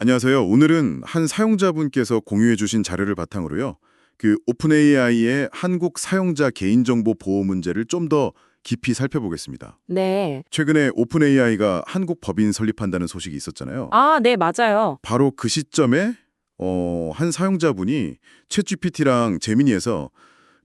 안녕하세요. 오늘은 한 사용자분께서 공유해 주신 자료를 바탕으로요. 그 오픈AI의 한국 사용자 개인정보 보호 문제를 좀 더 깊이 살펴보겠습니다. 네. 최근에 오픈AI가 한국 법인 설립한다는 소식이 있었잖아요. 아, 네, 맞아요. 바로 그 시점에 어, 한 사용자분이 챗GPT랑 제미니에서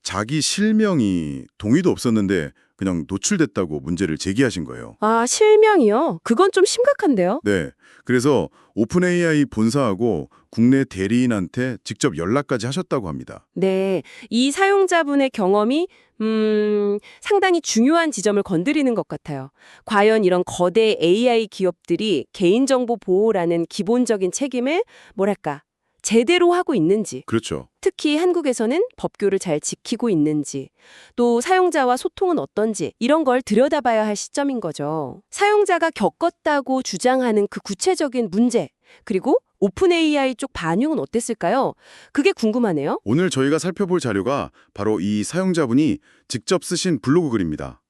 자기 실명이 동의도 없었는데 그냥 노출됐다고 문제를 제기하신 거예요. 아, 실명이요? 그건 좀 심각한데요? 네. 그래서 오픈AI 본사하고 국내 대리인한테 직접 연락까지 하셨다고 합니다. 네. 이 사용자분의 경험이 음, 상당히 중요한 지점을 건드리는 것 같아요. 과연 이런 거대 AI 기업들이 개인정보 보호라는 기본적인 책임을 뭐랄까 제대로 하고 있는지, 그렇죠. 특히 한국에서는 법규를 잘 지키고 있는지, 또 사용자와 소통은 어떤지 이런 걸 들여다봐야 할 시점인 거죠. 사용자가 겪었다고 주장하는 그 구체적인 문제, 그리고 오픈 AI 쪽 반응은 어땠을까요? 그게 궁금하네요. 오늘 저희가 살펴볼 자료가 바로 이 사용자분이 직접 쓰신 블로그 글입니다.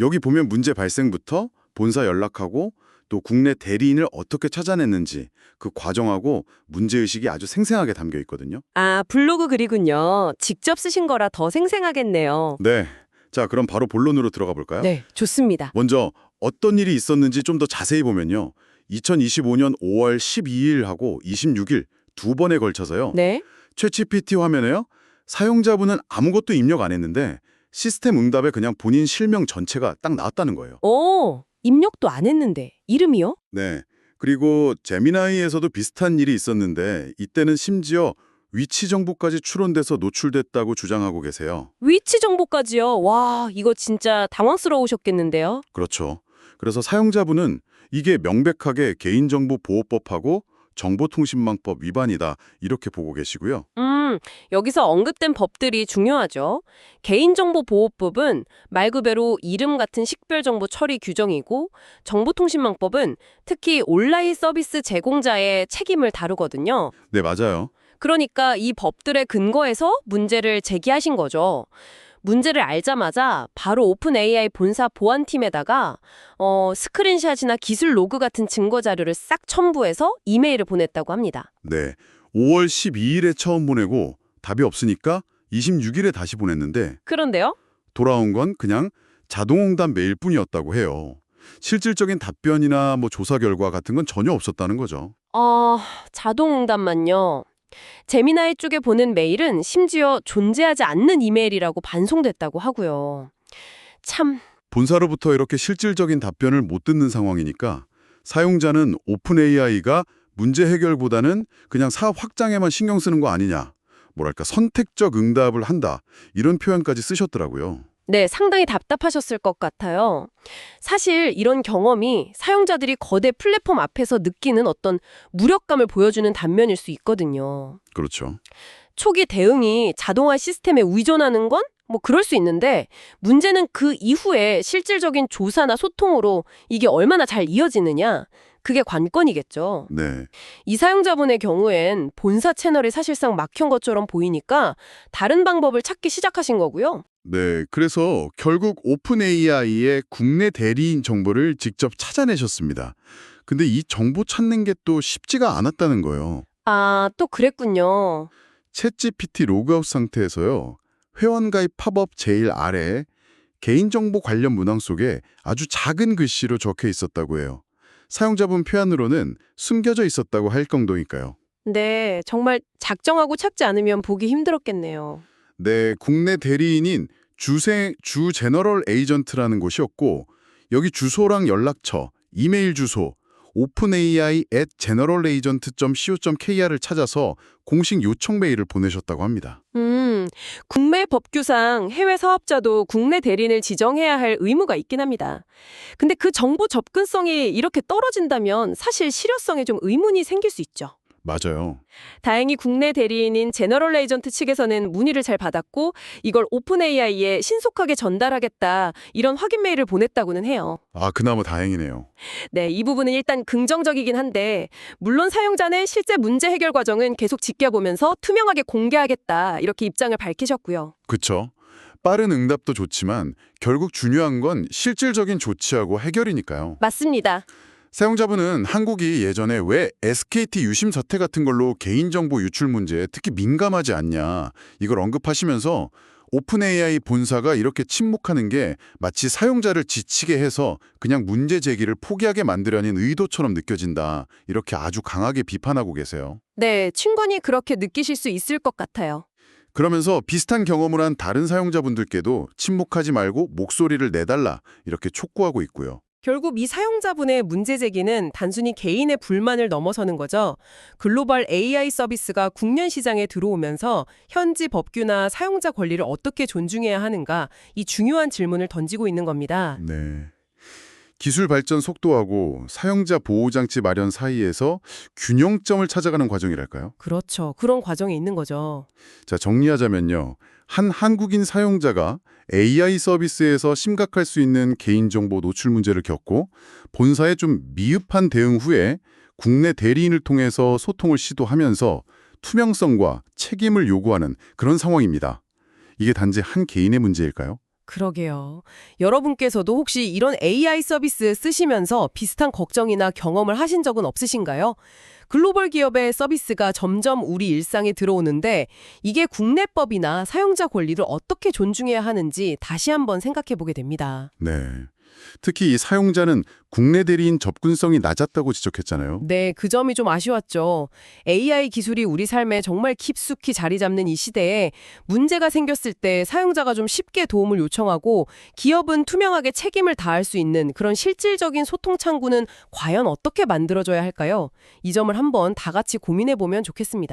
여기 보면 문제 발생부터 본사 연락하고 또 국내 대리인을 어떻게 찾아냈는지 그 과정하고 문제의식이 아주 생생하게 담겨 있거든요. 아, 블로그 글이군요. 직접 쓰신 거라 더 생생하겠네요. 네. 자, 그럼 바로 본론으로 들어가 볼까요? 네, 좋습니다. 먼저 어떤 일이 있었는지 좀 더 자세히 보면요. 2025년 5월 12일하고 26일 두 번에 걸쳐서요. 네. 챗GPT 화면에요. 사용자분은 아무것도 입력 안 했는데 시스템 응답에 그냥 본인 실명 전체가 딱 나왔다는 거예요. 오, 입력도 안 했는데 이름이요? 네. 그리고 제미나이에서도 비슷한 일이 있었는데 이때는 심지어 위치 정보까지 추론돼서 노출됐다고 주장하고 계세요. 위치 정보까지요. 와, 이거 진짜 당황스러우셨겠는데요. 그렇죠. 그래서 사용자분은 이게 명백하게 개인정보보호법하고 정보통신망법 위반이다 이렇게 보고 계시고요. 음, 여기서 언급된 법들이 중요하죠. 개인정보보호법은 말 그대로 이름 같은 식별정보 처리 규정이고 정보통신망법은 특히 온라인 서비스 제공자의 책임을 다루거든요. 네, 맞아요. 그러니까 이 법들의 근거에서 문제를 제기하신 거죠. 문제를 알자마자 바로 오픈 AI 본사 보안팀에다가 어, 스크린샷이나 기술 로그 같은 증거 자료를 싹 첨부해서 이메일을 보냈다고 합니다. 네. 5월 12일에 처음 보내고 답이 없으니까 26일에 다시 보냈는데 그런데요? 돌아온 건 그냥 자동응답 메일뿐이었다고 해요. 실질적인 답변이나 뭐 조사 결과 같은 건 전혀 없었다는 거죠. 어, 자동응답만요. 제미나이 쪽에 보낸 메일은 심지어 존재하지 않는 이메일이라고 반송됐다고 하고요. 참, 본사로부터 이렇게 실질적인 답변을 못 듣는 상황이니까 사용자는 오픈 AI가 문제 해결보다는 그냥 사업 확장에만 신경 쓰는 거 아니냐. 뭐랄까 선택적 응답을 한다. 이런 표현까지 쓰셨더라고요. 네, 상당히 답답하셨을 것 같아요. 사실 이런 경험이 사용자들이 거대 플랫폼 앞에서 느끼는 어떤 무력감을 보여주는 단면일 수 있거든요. 그렇죠. 초기 대응이 자동화 시스템에 의존하는 건 뭐 그럴 수 있는데 문제는 그 이후에 실질적인 조사나 소통으로 이게 얼마나 잘 이어지느냐 그게 관건이겠죠. 네. 이 사용자분의 경우엔 본사 채널이 사실상 막힌 것처럼 보이니까 다른 방법을 찾기 시작하신 거고요. 네, 그래서 결국 오픈 AI의 국내 대리인 정보를 직접 찾아내셨습니다. 근데 이 정보 찾는 게 또 쉽지가 않았다는 거예요. 아, 또 그랬군요. 챗GPT 로그아웃 상태에서요. 회원가입 팝업 제일 아래 개인정보 관련 문항 속에 아주 작은 글씨로 적혀 있었다고 해요. 사용자분 표현으로는 숨겨져 있었다고 할 정도니까요. 네, 정말 작정하고 찾지 않으면 보기 힘들었겠네요. 네, 국내 대리인인 주생, 주 제너럴 에이전트라는 곳이었고 여기 주소랑 연락처, 이메일 주소, openai at generalagent.co.kr을 찾아서 공식 요청 메일을 보내셨다고 합니다. 음, 국내 법규상 해외 사업자도 국내 대리인을 지정해야 할 의무가 있긴 합니다. 근데 그 정보 접근성이 이렇게 떨어진다면 사실 실효성에 좀 의문이 생길 수 있죠. 맞아요. 다행히 국내 대리인인 제너럴 에이전트 측에서는 문의를 잘 받았고 이걸 오픈 AI에 신속하게 전달하겠다 이런 확인 메일을 보냈다고는 해요. 아, 그나마 다행이네요. 네, 이 부분은 일단 긍정적이긴 한데 물론 사용자는 실제 문제 해결 과정은 계속 지켜보면서 투명하게 공개하겠다 이렇게 입장을 밝히셨고요. 그쵸? 빠른 응답도 좋지만 결국 중요한 건 실질적인 조치하고 해결이니까요. 맞습니다. 사용자분은 한국이 예전에 왜 SKT 유심 사태 같은 걸로 개인정보 유출 문제에 특히 민감하지 않냐 이걸 언급하시면서 오픈 AI 본사가 이렇게 침묵하는 게 마치 사용자를 지치게 해서 그냥 문제 제기를 포기하게 만들려는 의도처럼 느껴진다. 이렇게 아주 강하게 비판하고 계세요. 네, 충분히 그렇게 느끼실 수 있을 것 같아요. 그러면서 비슷한 경험을 한 다른 사용자분들께도 침묵하지 말고 목소리를 내달라 이렇게 촉구하고 있고요. 결국 이 사용자분의 문제 제기는 단순히 개인의 불만을 넘어서는 거죠. 글로벌 AI 서비스가 국내 시장에 들어오면서 현지 법규나 사용자 권리를 어떻게 존중해야 하는가 이 중요한 질문을 던지고 있는 겁니다. 네. 기술 발전 속도하고 사용자 보호 장치 마련 사이에서 균형점을 찾아가는 과정이랄까요? 그렇죠. 그런 과정에 있는 거죠. 자, 정리하자면요. 한 한국인 사용자가 AI 서비스에서 심각할 수 있는 개인정보 노출 문제를 겪고 본사의 좀 미흡한 대응 후에 국내 대리인을 통해서 소통을 시도하면서 투명성과 책임을 요구하는 그런 상황입니다. 이게 단지 한 개인의 문제일까요? 그러게요. 여러분께서도 혹시 이런 AI 서비스 쓰시면서 비슷한 걱정이나 경험을 하신 적은 없으신가요? 글로벌 기업의 서비스가 점점 우리 일상에 들어오는데 이게 국내법이나 사용자 권리를 어떻게 존중해야 하는지 다시 한번 생각해 보게 됩니다. 네. 특히 이 사용자는 국내 대리인 접근성이 낮았다고 지적했잖아요. 네, 그 점이 좀 아쉬웠죠. AI 기술이 우리 삶에 정말 깊숙이 자리 잡는 이 시대에 문제가 생겼을 때 사용자가 좀 쉽게 도움을 요청하고 기업은 투명하게 책임을 다할 수 있는 그런 실질적인 소통 창구는 과연 어떻게 만들어져야 할까요? 이 점을 한번 다 같이 고민해 보면 좋겠습니다.